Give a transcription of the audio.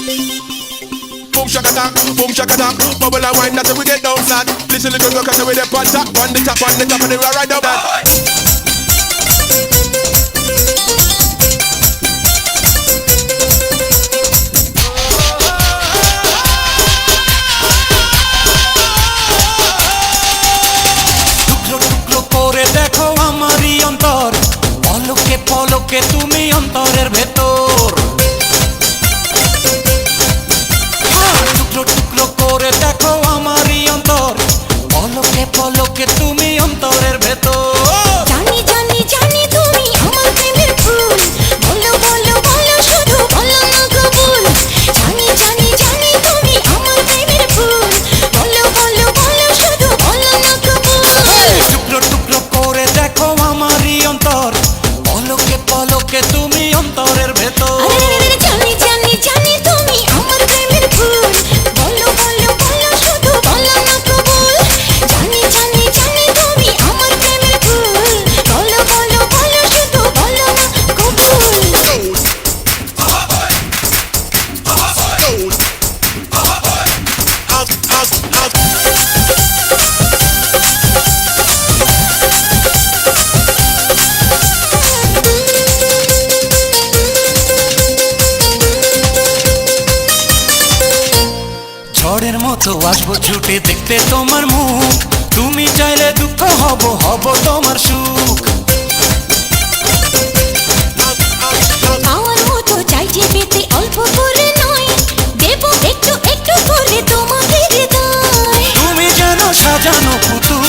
Boom shaka down, boom shaka down. Bubble and wine, that's how we get down flat. Listen to the girl, cause we the on top, on the top, on the top, and they ride right down back. দেখো আমারই অন্তর পলকে পলকে তুমি অন্তরের ভেতর ঝড়ের মতো আসব ছুটে দেখতে তোমার মুখ। তুমি চাইলে দুঃখ হব হব তোমার সুখ। পাওয়ার মতো সাজানো পুতুল